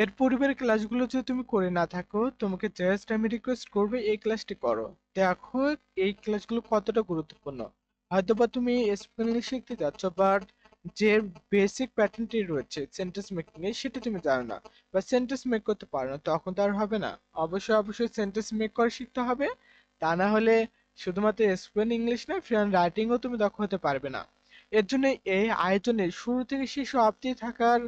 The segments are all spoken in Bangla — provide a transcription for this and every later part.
এর পূর্বের ক্লাসগুলো যদি তুমি করে না থাকো, তোমাকে জাস্ট আমি রিকোয়েস্ট করব এই ক্লাসটি করো। দেখো এই ক্লাসগুলো কতটা গুরুত্বপূর্ণ। হয়তো বা তুমি ইংলিশ শিখতে যাচ্ছ বাট যে বেসিক প্যাটার্নটি রয়েছে সেন্টেন্স মেকিং এর, সেটা তুমি জানো না। বা সেন্টেন্স মেক করতে পারো না, তখন তো আর হবে না। অবশ্যই অবশ্যই সেন্টেন্স মেক করা শিখতে হবে। তা না হলে শুধুমাত্র স্পোকেন ইংলিশ না ফ্রি রাইটিংও তুমি দক্ষ হতে পারবে না। এর জন্য এই আয়োজনের শুরু থেকে শেষ অবধি থাকার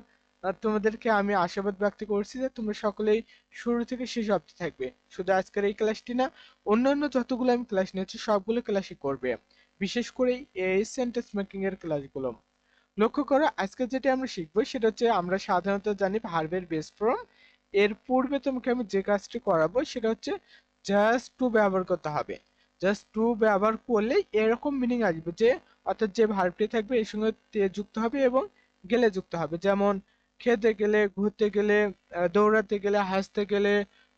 তোমাদেরকে আমি আশাবাদ ব্যক্ত করছি যে তোমরা সকলেই শুরু থেকে শেষ অবধি থাকবে। শুধু আজকের এই ক্লাসটি না, অন্যান্য যতগুলো আমি ক্লাস নিয়েছি, সবগুলো ক্লাসই করবে। বিশেষ করে এই সেন্টেন্স মেকিং এর ক্লাসগুলো লক্ষ্য করো, আজকে যেটা আমরা শিখব, সেটা হচ্ছে আমরা সাধারণত জানি ভার্বের বেস ফর্ম এর পূর্বে তোমাকে আমি যে কাজটি করাবো, সেটা হচ্ছে জাস্ট টু ব্যবহার করতে হবে। জাস্ট টু ব্যবহার করলে এরকম মিনিং আসবে যে, অর্থাৎ যে ভার্বটি থাকবে, এর সঙ্গে তে যুক্ত হবে এবং গেলে যুক্ত হবে। যেমন খেতে গেলে, ঘুরতে গেলে দৌড়াতে গেলে, হাসতে গেলে,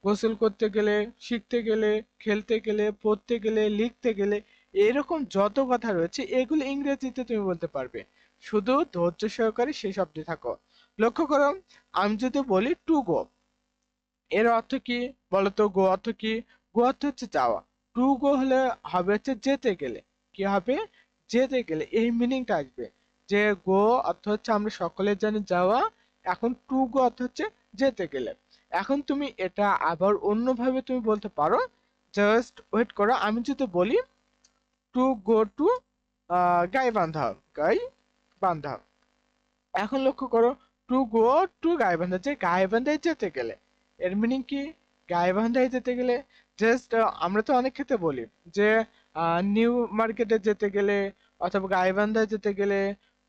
গোসল করতে গেলে, শিখতে গেলে, খেলতে গেলে, পড়তে গেলে, লিখতে গেলে, এরকম যত কথা রয়েছে, এগুলো ইংরেজিতে তুমি বলতে পারবে। শুধু ধৈর্য সহকারে সেই শব্দে থাকো। লক্ষ্য করো, আমি যদি বলি টু গো এর অর্থ কি বলতো? গো অর্থ কি? গো অর্থ হচ্ছে যাওয়া। টু গো হলে হবে হচ্ছে যেতে গেলে। কি হবে? যেতে গেলে। এই মিনিংটা আসবে। যে গো অর্থ হচ্ছে আমরা সকলে জানি যাওয়া এখন টু গো অর্থ হচ্ছে যেতে গেলে। এখন তুমি এটা আবার অন্যভাবে তুমি বলতে পারো জাস্ট ওয়েট করো, আমি যদি বলি to go to Gaibandha Gaibandha এখন লক্ষ্য করো টু গো টু গাইবান্ধা যে গাইবান্ধায় যেতে গেলে, এর মিনিং কি? গাইবান্ধায় যেতে গেলে জাস্ট আমরা তো অনেক ক্ষেত্রে বলি যে নিউ মার্কেটে যেতে গেলে, অথবা গাইবান্ধায় যেতে গেলে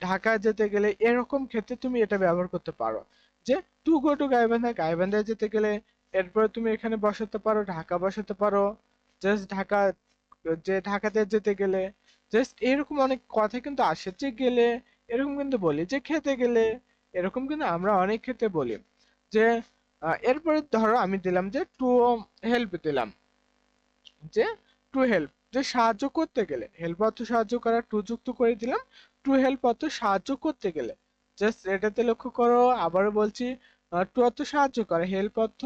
ঢাকা যেতে গেলে এরকম ক্ষেত্রে তুমি এটা ব্যবহার করতে পারো। যে টু গো টু গাইবান্ধা গাইবান্ধায় যেতে গেলে এরপরে তুমি এখানে বসাতে পারো, ঢাকা বসাতে পারো। জাস্ট ঢাকা, যে ঢাকাতে যেতে গেলে জাস্ট এরকম অনেক কথা কিন্তু আসে যে গেলে এরকম কিন্তু বলি, যে খেতে গেলে এরকম কিন্তু আমরা অনেক ক্ষেত্রে বলি। যে এরপরে ধরো আমি দিলাম যে টু হেল্প দিলাম। যে টু হেল্প যে সাহায্য করতে গেলে হেল্প অর্থ সাহায্য করা টু যুক্ত করে দিলাম টু হেল্প অর্থ সাহায্য করতে গেলে জাস্ট এটাতে লক্ষ্য করো, আবারও বলছি টু অর্থ সাহায্য করা হেল্প অর্থ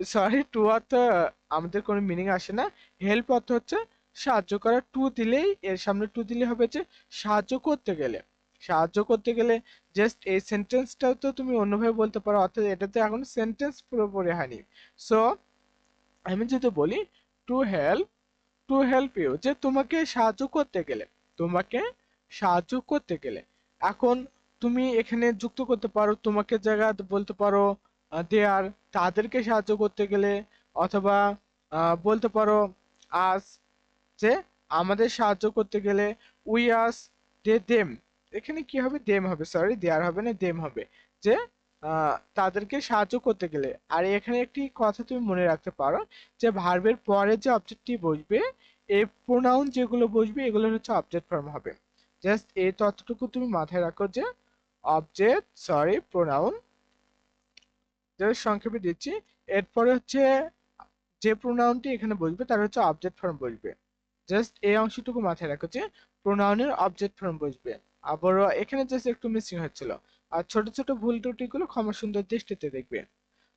সরি টু অর্থ, আমাদের কোনো মিনিং আসে না হেল্প অর্থ হচ্ছে সাহায্য করা টু দিলেই, এর সামনে টু দিলে হবে যে সাহায্য করতে গেলে, সাহায্য করতে গেলে জাস্ট এই সেন্টেন্সটাও তো তুমি অন্যভাবে বলতে পারো, অর্থাৎ এটাতে এখন সেন্টেন্স পুরোপুরি হয়নি সো আমি যদি বলি to help to help you যে তোমাকে সাহায্য করতে গেলে, তোমাকে সাহায্য করতে গেলে। এখন তুমি এখানে যুক্ত করতে পারো, তোমাকে জায়গা বলতে পারো দেয়ার তাদেরকে সাহায্য করতে গেলে, অথবা বলতে পারো আস যে আমাদের সাহায্য করতে গেলে উই আস দে দেম এখানে কি হবে? দেম হবে সরি দেয়ার হবে না দেম হবে। যে তাদেরকে সাহায্য করতে গেলে। আর এখানে একটি কথা তুমি মনে রাখতে পারো যে ভার্বের পরে যে অবজেক্টটি বসবে এই প্রোনাউন যেগুলো বসবে এগুলো হচ্ছে অবজেক্ট ফর্ম হবে। জাস্ট এই তথ্যটুকু তুমি মাথায় রাখো যে অবজেক্ট সরি প্রোনাউন সংক্ষেপে দিচ্ছি, এরপরে হচ্ছে যে প্রোনাউনটি এখানে বসবে, তার হচ্ছে অবজেক্ট ফর্ম বসবে। জাস্ট এই অংশটুকু মাথায় রাখো যে প্রোনাউনের অবজেক্ট ফর্ম বসবে। আবারও এখানে জাস্ট একটু মিসিং হচ্ছিল। আর ছোট ছোট ভুল ত্রুটিগুলো ক্ষমা সুন্দর দৃষ্টিতে দেখবে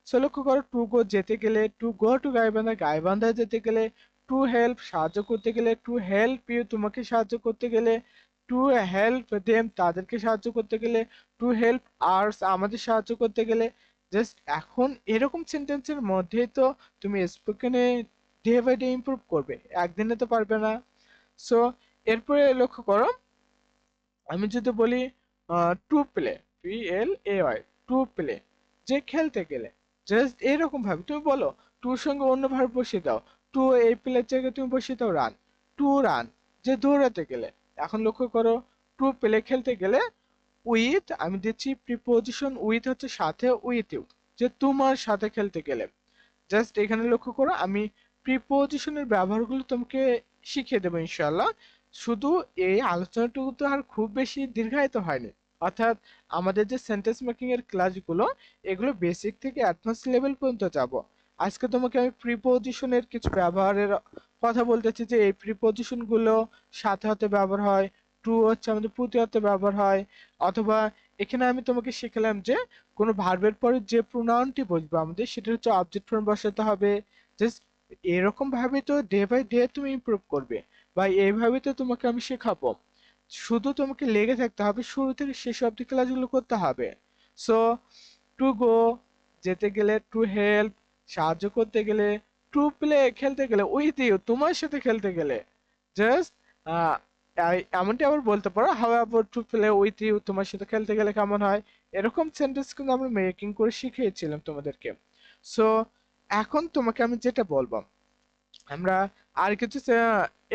সো লক্ষ্য করো টু গো যেতে গেলে টু গো টু গাইবান্ধা গাইবান্ধায় যেতে গেলে টু হেল্প সাহায্য করতে গেলে টু হেল্প ইউ তোমাকে সাহায্য করতে গেলে টু হেল্প দেম তাদেরকে সাহায্য করতে গেলে টু হেল্প আর্স আমাদের সাহায্য করতে গেলে। জাস্ট এখন এরকম সেন্টেন্সের মধ্যেই তো তুমি স্পোকেনে ডে বাই ডে ইমপ্রুভ করবে, একদিনে তো পারবে না। সো এরপরে লক্ষ্য করো, আমি যদি বলি to play P L A Y to play যে খেলতে গেলে। জাস্ট এরকম ভাবে, তুমি বলো, টুর সঙ্গে অন্য বসিয়ে দাও। টু জায়গায় তুমি বসিয়ে দাও রান টু রান যে দৌড়াতে গেলে। এখন লক্ষ্য করো টু প্লে খেলতে গেলে উইথ আমি দিচ্ছি প্রিপোজিশন উইথ হচ্ছে সাথে উইথ যে তোমার সাথে খেলতে গেলে। জাস্ট এখানে লক্ষ্য করো, আমি প্রিপোজিশনের ব্যবহারগুলো তোমাকে শিখিয়ে দেবো ইনশাল্লাহ শুধু এই আলোচনাটুকু তো আর খুব বেশি দীর্ঘায়িত হয়নি। অর্থাৎ আমাদের যে সেন্টেন্স মেকিং এর ক্লাসগুলো এগুলো বেসিক থেকে অ্যাডভান্স লেভেল পর্যন্ত যাব। আজকে তোমাকে আমি প্রিপোজিশনের কিছু ব্যবহারের কথা বলতেছি যে, এই প্রিপোজিশনগুলো সাথে হাতে ব্যবহার হয় টু হচ্ছে আমাদের প্রতি হাতে ব্যবহার হয়, অথবা এখানে আমি তোমাকে শিখালাম যে, কোনো ভার্বের পরে যে প্রোনাউনটি বসবে আমাদের, সেটা হচ্ছে অবজেক্ট ফর্ম বসাতে হবে। জাস্ট এরকম ভাবে তো ডে বাই ডে তুমি ইমপ্রুভ করবে, বা এইভাবে তো তোমাকে আমি শেখাবো। শুধু তোমাকে লেগে থাকতে হবে, শুরু থেকে শেষ অব্দি ক্লাসগুলো করতে হবে। সো টু গো যেতে গেলে টু হেল্প সাহায্য করতে গেলে টু প্লে খেলতে গেলে উইথ ইউ তোমার সাথে খেলতে গেলে। জাস্ট এমনটি আবার বলতে পারো about to play with you তোমার সাথে খেলতে গেলে কেমন হয়? এরকম সেন্টেন্স কিন্তু আমরা মেকিং করে শিখিয়েছিলাম তোমাদেরকে। সো এখন তোমাকে আমি যেটা বলব, আমরা আর কিছু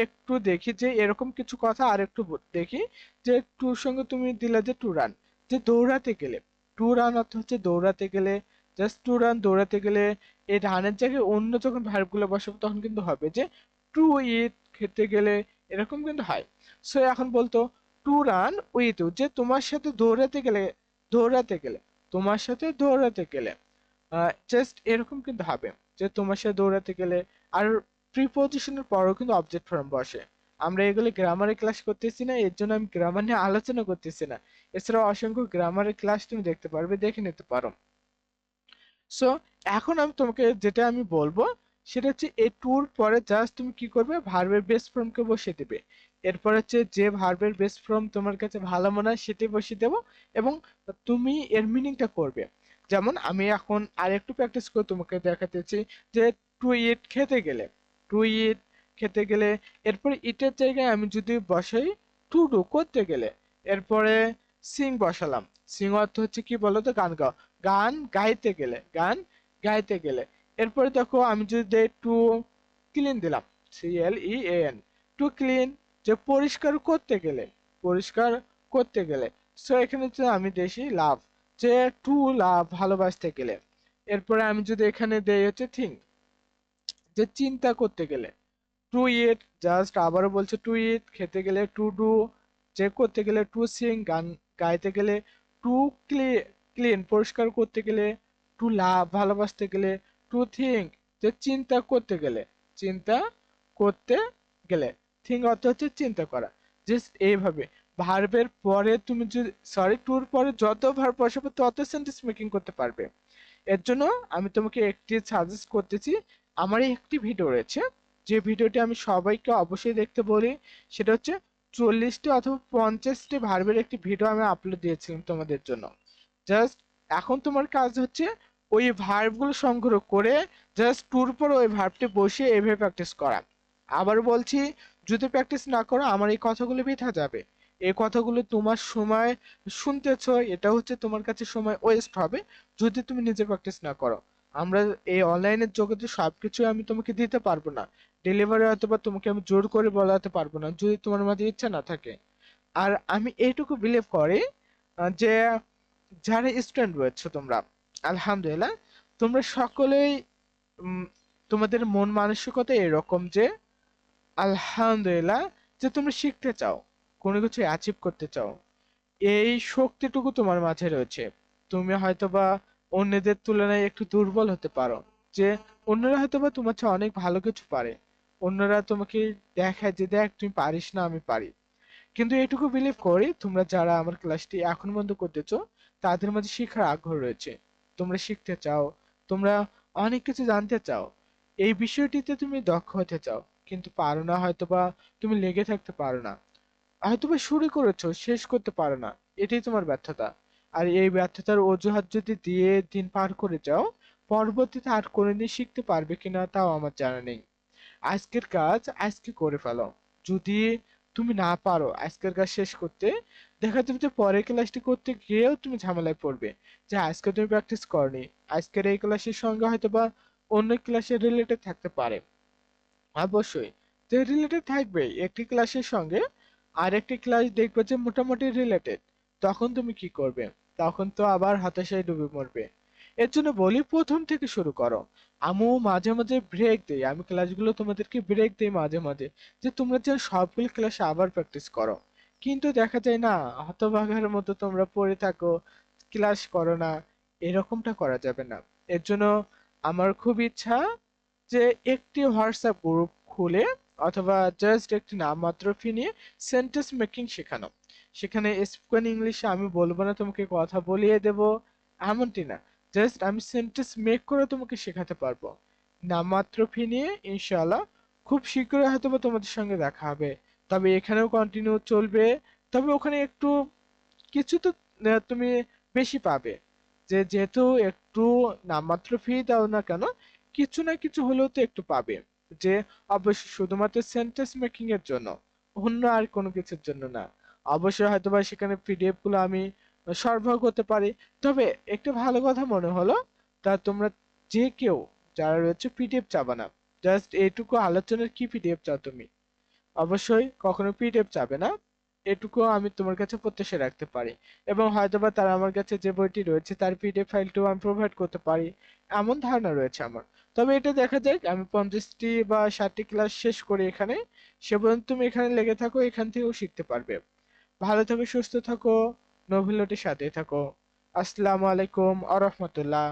একটু দেখি যে এরকম কিছু কথা আর একটু দেখি যে টুর সঙ্গে তুমি দিলে যে টু রান, যে দৌড়াতে গেলে। টু রান অর্থ হচ্ছে দৌড়াতে গেলে জাস্ট টু রান দৌড়াতে গেলে এই রানের জায়গায় অন্য যখন ভার্বগুলো বসাবো তখন কিন্তু হবে যে টু ইট খেতে গেলে এরকম কিন্তু হয়। সো এখন বলতো টু রান উইথ যে তোমার সাথে দৌড়াতে গেলে দৌড়াতে গেলে, তোমার সাথে দৌড়াতে গেলে জাস্ট এরকম কিন্তু হবে যে তোমার সাথে দৌড়াতে গেলে। আর প্রিপোজিশনের পরেও কিন্তু অবজেক্ট ফর্ম বসে। আমরা এগুলো গ্রামারের ক্লাস করতেছি না, এর জন্য আমি গ্রামার নিয়ে আলোচনা করতেছি না। এছাড়াও অসংখ্য গ্রামারের ক্লাস তুমি দেখতে পারবে, দেখে নিতে পারো। সো এখন আমি তোমাকে যেটা আমি বলব, সেটা হচ্ছে এই টুর পরে জাস্ট তুমি কি করবে? ভার্বের বেস ফর্মকে বসিয়ে দেবে। এরপর হচ্ছে যে ভার্বের বেস ফর্ম তোমার কাছে ভালো মনে হয় সেটি বসিয়ে দেবো এবং তুমি এর মিনিংটা করবে। যেমন আমি এখন আর একটু প্র্যাকটিস করে তোমাকে দেখাতেছি যে টু ইট খেতে গেলে টু ইট খেতে গেলে, এরপরে ইটের জায়গায় আমি যদি বসাই টু ডু করতে গেলে, এরপরে সিং বসালাম। সিং অর্থ হচ্ছে কি বলতো? গান গাও। গান গাইতে গেলে, গান গাইতে গেলে। এরপরে দেখো, আমি যদি দেই টু ক্লিন দিলাম। C L E N to clean, যে পরিষ্কার করতে গেলে, পরিষ্কার করতে গেলে। সো এখানে হচ্ছে আমি দেশি লাভ। যে টু লাভ, ভালোবাসতে গেলে। এরপরে আমি যদি এখানে দেই হচ্ছে থিং। যে চিন্তা করতে গেলে। টু ইট জাস্ট আবারও বলছে টু ইট খেতে গেলে টু ডু যে করতে গেলে টু সিং গান গাইতে গেলে টু ক্লিন পরিষ্কার করতে গেলে টু লাভ ভালোবাসতে গেলে টু থিঙ্ক যে চিন্তা করতে গেলে, চিন্তা করতে গেলে থিঙ্ক অর্থ হচ্ছে চিন্তা করা। জাস্ট এইভাবে। ভার্বের পরে তুমি যদি সরি টুর পরে যত ভার্ব বসাবে তত সেন্টেন্স মেকিং করতে পারবে। এর জন্য আমি তোমাকে একটি সাজেস্ট করতেছি আমার একটি ভিডিও রয়েছে। যে ভিডিওটি আমি সবাইকে অবশ্যই দেখতে বলি, সেটা হচ্ছে চল্লিশটি অথবা পঞ্চাশটি ভার্বের একটি ভিডিও আমি আপলোড দিয়েছিলাম তোমাদের জন্য। জাস্ট এখন তোমার কাজ হচ্ছে ওই ভার্বগুলো সংগ্রহ করে জাস্ট টুর পর ওই ভার্বটি বসিয়ে এভাবে প্র্যাকটিস করা। আবার বলছি, যদি প্র্যাকটিস না করো, আমার এই কথাগুলো বৃথা যাবে। এই কথাগুলো তোমার সময় শুনতেছো, এটা হচ্ছে তোমার কাছে সময় ওয়েস্ট হবে, যদি তুমি নিজে প্র্যাকটিস না করো। আমরা এই অনলাইনের জগতে সবকিছু আমি তোমাকে দিতে পারব না। ডেলিভারি হয়তো বা তোমাকে আমি জোর করে বলাতে পারব না, যদি তোমার মাঝে ইচ্ছা না থাকে। আর আমি এইটুকু বিলিভ করি যে যারা স্টুডেন্ট রয়েছে তোমরা, আলহামদুলিল্লাহ, তোমরা সকলেই তোমাদের মন মানসিকতা এরকম যে, আলহামদুলিল্লাহ, যে তোমরা শিখতে চাও, কোনো কিছু অ্যাচিভ করতে চাও। এই শক্তিটুকু তোমার মাঝে রয়েছে। তুমি হয়তোবা অন্যদের তুলনায় একটু দুর্বল হতে পারো, যে অন্যরা হয়তোবা তোমার চেয়ে অনেক ভালো কিছু পারে। অন্যরা তোমাকে দেখায় যে, দেখ তুমি পারিস না, আমি পারি। কিন্তু এটুকু বিলিভ করি তোমরা যারা আমার ক্লাসটি এখন বন্ধ করতেছো, তাদের মাঝে শেখার আগ্রহ রয়েছে। তোমরা শিখতে চাও, তোমরা অনেক কিছু জানতে চাও। এই বিষয়টিতে তুমি দক্ষ হতে চাও, কিন্তু পারো না, হয়তোবা তুমি লেগে থাকতে পারো না। হয়তোবা শুরু করেছ, শেষ করতে পারো না। এটাই তোমার ব্যর্থতা। আর এই ব্যর্থতার অজুহাত যদি দিয়ে দিন পার করে যাও, পরবর্তীতে আর কোনোদিন শিখতে পারবে কিনা তাও আমার জানা নেই। আজকের কাজ আজকে করে ফেলো। যদি তুমি না পারো আজকের কাজ শেষ করতে, দেখা যাবে যে পরের ক্লাসটি করতে গিয়েও তুমি ঝামেলায় পড়বে যে আজকে তুমি প্র্যাকটিস করনি। আজকের এই ক্লাসের সঙ্গে হয়তোবা অন্য ক্লাসের রিলেটেড থাকতে পারে। অবশ্যই যে রিলেটেড থাকবে একটি ক্লাসের সঙ্গে আর একটি ক্লাস দেখবে যে মোটামুটি রিলেটেড তখন তুমি কি করবে? তখন তো আবার হতাশায় ডুবে মরবে। এর জন্য বলি, প্রথম থেকে শুরু করো। আমিও মাঝে মাঝে ব্রেক দেই। আমি ক্লাসগুলো তোমাদেরকে ব্রেক দেই মাঝে মাঝে যে তোমরা যে সবগুলো ক্লাসে আবার প্র্যাকটিস করো। কিন্তু দেখা যায় না, হতভাগার মতো তোমরা পড়ে থাকো ক্লাস করো না, এরকমটা করা যাবে না। এর জন্য আমার খুব ইচ্ছা যে একটি হোয়াটসঅ্যাপ গ্রুপ খুলে অথবা জাস্ট একটি নামমাত্র ফি নিয়ে সেন্টেন্স মেকিং শেখানো। সেখানে স্পোকেন ইংলিশে আমি বলব না, তোমাকে কথা বলিয়ে দেব। এমনটি না। জাস্ট আমি সেন্টেন্স মেক করে তোমাকে শেখাতে পারব। নামমাত্র ফি নিয়ে, ইনশাআল্লাহ, খুব শীঘ্রই হয়তো তোমাদের সঙ্গে দেখা হবে। তবে এখানেও কন্টিনিউ চলবে। তবে ওখানে একটু, কিছু তো তুমি বেশি পাবে। যে যেহেতু একটু নামমাত্র ফি দাও না কেন, কিছু না কিছু হলেও তো একটু পাবে। যে অবশ্যই শুধুমাত্র সেন্টেন্স মেকিং এর জন্য, অন্য আর কোনো কিছুর জন্য না। অবশ্যই হয়তো বা সেখানে পিডিএফগুলো আমি সরবরাহ করতে পারি। তবে একটা ভালো কথা মনে হলো, তা তোমরা যে কেউ যারা রয়েছে পিডিএফ চাবা না জাস্ট এটুকু আলোচনার কি পিডিএফ চাও তুমি? অবশ্যই কখনো পিডিএফ চাবে না, এটুকু আমি তোমার কাছে প্রত্যাশা রাখতে পারি। এবং হয়তোবা তারা আমার কাছে যে বইটি রয়েছে তার পিডিএফ ফাইলটিও আমি প্রোভাইড করতে পারি, এমন ধারণা রয়েছে আমার। তবে এটা দেখা যাক, আমি পঞ্চাশটি বা ষাটটি ক্লাস শেষ করি এখানে, সে পর্যন্ত তুমি এখানে লেগে থাকো, এখান থেকেও শিখতে পারবে। ভালো থাকো সুস্থ থাকো নোভিলোটির সাথে থাকো। আসসালামু আলাইকুম আ রহমতুল্লাহ।